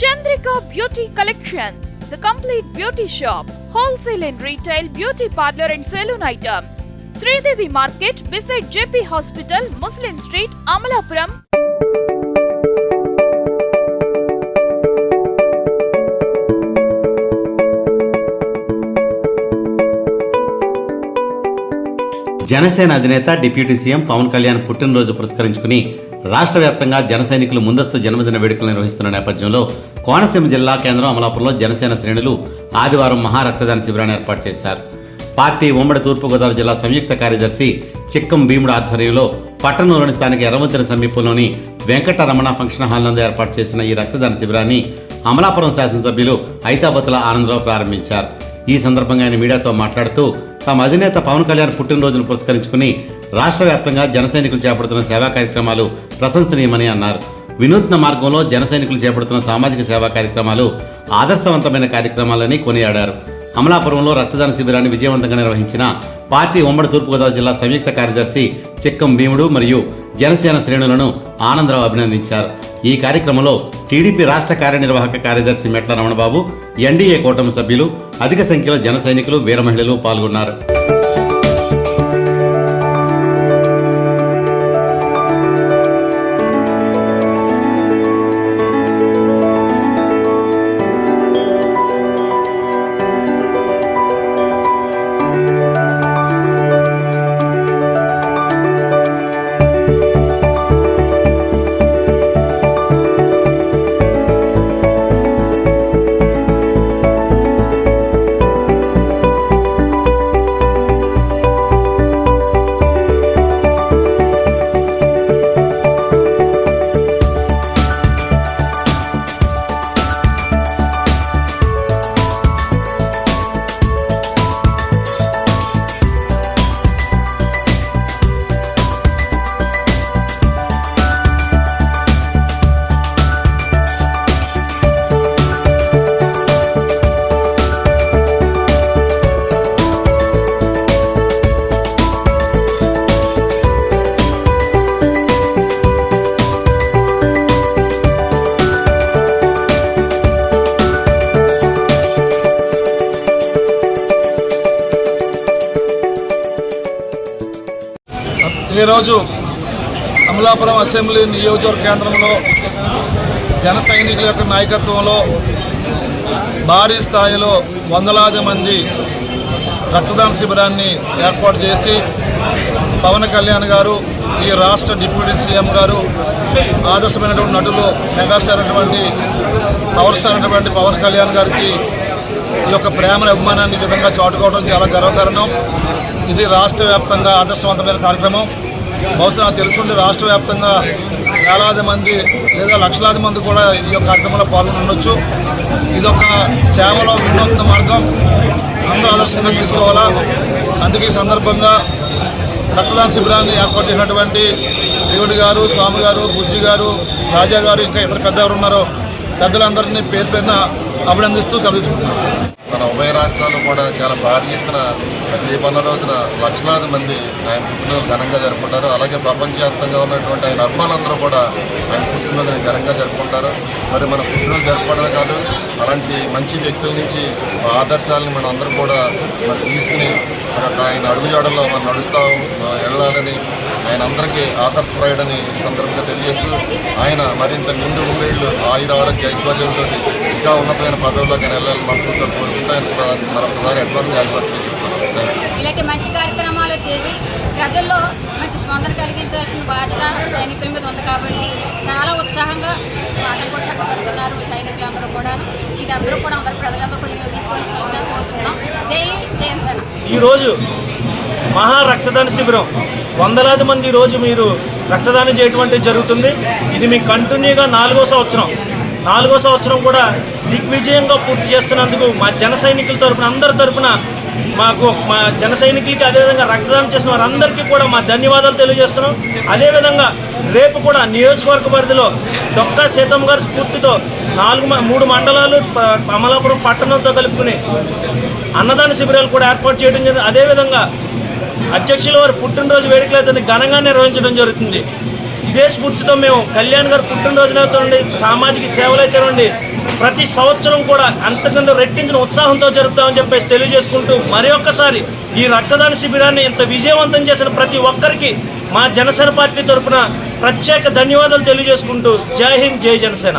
Chandrika beauty collections complete beauty shop wholesale and beauty parlour and salon items. Sridevi market beside hospital Muslim street Amalapuram. Janasena అధినేత deputy CM Pawan Kalyan పుట్టినరోజు పురస్కరించుకుని రాష్ట్ర వ్యాప్తంగా జనసైనికులు ముందస్తు జన్మదిన వేడుకలు నిర్వహిస్తున్న నేపథ్యంలో కోనసీమ జిల్లా కేంద్రం అమలాపురంలో జనసేన శ్రేణులు ఆదివారం మహా రక్తదాన శిబిరాన్ని ఏర్పాటు చేశారు. పార్టీ ఉమ్మడి తూర్పుగోదావరి జిల్లా సంయుక్త కార్యదర్శి చిక్కం భీముడు ఆధ్వర్యంలో పట్టణంలోని స్థానిక ఎర్రవంతిన సమీపంలోని వెంకటరమణ ఫంక్షన్ హాల్ నందు ఏర్పాటు చేసిన ఈ రక్తదాన శిబిరాన్ని అమలాపురం శాసనసభ్యులు ఐతాబతుల ఆనందరావు ప్రారంభించారు. ఈ సందర్భంగా ఆయన మీడియాతో మాట్లాడుతూ తమ అధినేత పవన్ కళ్యాణ్ పుట్టినరోజును పురస్కరించుకుని రాష్ట్ర వ్యాప్తంగా జనసైనికులు చేపడుతున్న సేవా కార్యక్రమాలు ప్రశంసనీయమని అన్నారు. వినూత్న మార్గంలో జనసైనికులు చేపడుతున్న సామాజిక సేవా కార్యక్రమాలు ఆదర్శవంతమైన కార్యక్రమాలని కొనియాడారు. అమలాపురంలో రక్తదాన శిబిరాన్ని విజయవంతంగా నిర్వహించిన పార్టీ ఉమ్మడి తూర్పుగోదావరి జిల్లా సంయుక్త కార్యదర్శి చిక్కం భీముడు మరియు జనసేన శ్రేణులను ఆనందరావు అభినందించారు. ఈ కార్యక్రమంలో టీడీపీ రాష్ట్ర కార్యనిర్వాహక కార్యదర్శి మెట్ల రమణబాబు ఎన్డీఏ కూటమి సభ్యులు అధిక సంఖ్యలో జన సైనికులు వీర మహిళలు పాల్గొన్నారు. ఈరోజు అమలాపురం అసెంబ్లీ నియోజకవర్గ కేంద్రంలో జన సైనికుల యొక్క నాయకత్వంలో భారీ స్థాయిలో వందలాది మంది రక్తదాన శిబిరాన్ని ఏర్పాటు చేసి పవన్ కళ్యాణ్ గారు ఈ రాష్ట్ర డిప్యూటీ సీఎం గారు ఆదర్శమైనటువంటి నటులు మెగాస్టార్ అయినటువంటి పవర్ స్టార్ అయినటువంటి పవన్ కళ్యాణ్ గారికి ఈ యొక్క ప్రేమ అభిమానాన్ని ఈ విధంగా చాటుకోవడం చాలా గర్వకారణం. ఇది రాష్ట్ర వ్యాప్తంగా ఆదర్శవంతమైన కార్యక్రమం. బహుశా నాకు తెలుసుండి రాష్ట్ర వ్యాప్తంగా వేలాది మంది లేదా లక్షలాది మంది కూడా ఈ యొక్క కార్యక్రమంలో పాల్గొనవచ్చు ఇది ఒక సేవలో వినూత్న మార్గం. అందరూ ఆదర్శంగా తీసుకోవాలా? అందుకే సందర్భంగా రక్తదాన శిబిరాన్ని ఏర్పాటు చేసినటువంటి దేవుడి గారు స్వామి గారు బుజ్జి గారు రాజా గారు ఇంకా ఇతర పెద్దవారు ఉన్నారో పెద్దలందరినీ పేరు పేరున అభినందిస్తూ సెలవు మన ఉభయ రాష్ట్రాలు కూడా చాలా భారీ ఎత్తున రేపన్న రోజున లక్షలాది మంది ఆయన పుట్టినరోజు ఘనంగా జరుపుకుంటారు. అలాగే ప్రపంచవ్యాప్తంగా ఉన్నటువంటి ఆయన అభిమానులందరూ కూడా ఆయన పుట్టినరోజుని ఘనంగా జరుపుకుంటారు. మరి మన పుట్టినరోజు జరుపుకోవడమే కాదు అలాంటి మంచి వ్యక్తుల నుంచి ఆ మనం అందరూ కూడా మరి తీసుకుని మరి ఒక ఆయన అడుగుజాడల్లో మనం నడుస్తూ వెళ్ళాలని ఆయన అందరికీ ఆదర్శప్రాయుడని సందర్భంగా తెలియజేస్తూ ఆయన మరింత నిండు ఉండేళ్ళు ఆయుర ఆరోగ్య ఐశ్వర్యంతో ఇంకా ఉన్నతమైన పదవుల్లోకి వెళ్ళాలని మనసుతో కోరుకుంటూ ఆయన మరొకసారి అడ్వాన్స్ ఆశీర్వాదం ఇలాంటి మంచి కార్యక్రమాలు చేసి ప్రజల్లో మంచి స్పందన కలిగించాల్సిన బాధ్యత సైనికుల మీద ఉంది కాబట్టి చాలా ఉత్సాహంగా వాళ్ళు కూడా చక్కబడుతున్నారు సైనికులందరూ కూడా వీటందరూ కూడా అందరు ప్రజలందరూ కూడా వినియోగించుకోవాల్సిందిగా కోరుతున్నాం జై జయసేన ఈరోజు మహా రక్తదాన శిబిరం. వందలాది మంది ఈరోజు మీరు రక్తదానం చేయటం జరుగుతుంది. ఇది మీకు కంటిన్యూగా నాలుగో సంవత్సరం. నాలుగో సంవత్సరం కూడా దిగ్విజయంగా పూర్తి చేస్తున్నందుకు మా జన సైనికుల తరపున అందరి తరపున మాకు మా జన సైనికులకి అదేవిధంగా రక్తదానం చేసిన వారందరికీ కూడా మా ధన్యవాదాలు తెలియజేస్తున్నాం. అదేవిధంగా రేపు కూడా నియోజకవర్గ పరిధిలో డొక్కా సీతమ్మ గారి స్ఫూర్తితో నాలుగు మ- మూడు మండలాలు అమలాపురం పట్టణంతో కలుపుకుని అన్నదాన శిబిరాలు కూడా ఏర్పాటు చేయడం జరిగింది. అదేవిధంగా అధ్యక్షుల వారి పుట్టినరోజు వేడుకలు అయితే ఘనంగా నిర్వహించడం జరుగుతుంది. ఇదే స్ఫూర్తితో మేము కళ్యాణ్ గారు పుట్టినరోజున అవుతానండి సామాజిక సేవలు అయితేనండి ప్రతి సంవత్సరం కూడా అంతకంటే రెట్టించిన ఉత్సాహంతో జరుపుతామని చెప్పేసి తెలియజేసుకుంటూ మరి ఒక్కసారి ఈ రక్తదాన శిబిరాన్ని ఇంత విజయవంతం చేసిన ప్రతి ఒక్కరికి మా జనసేన పార్టీ తరఫున ప్రత్యేక ధన్యవాదాలు తెలియజేసుకుంటూ జై హింద్ జై జనసేన.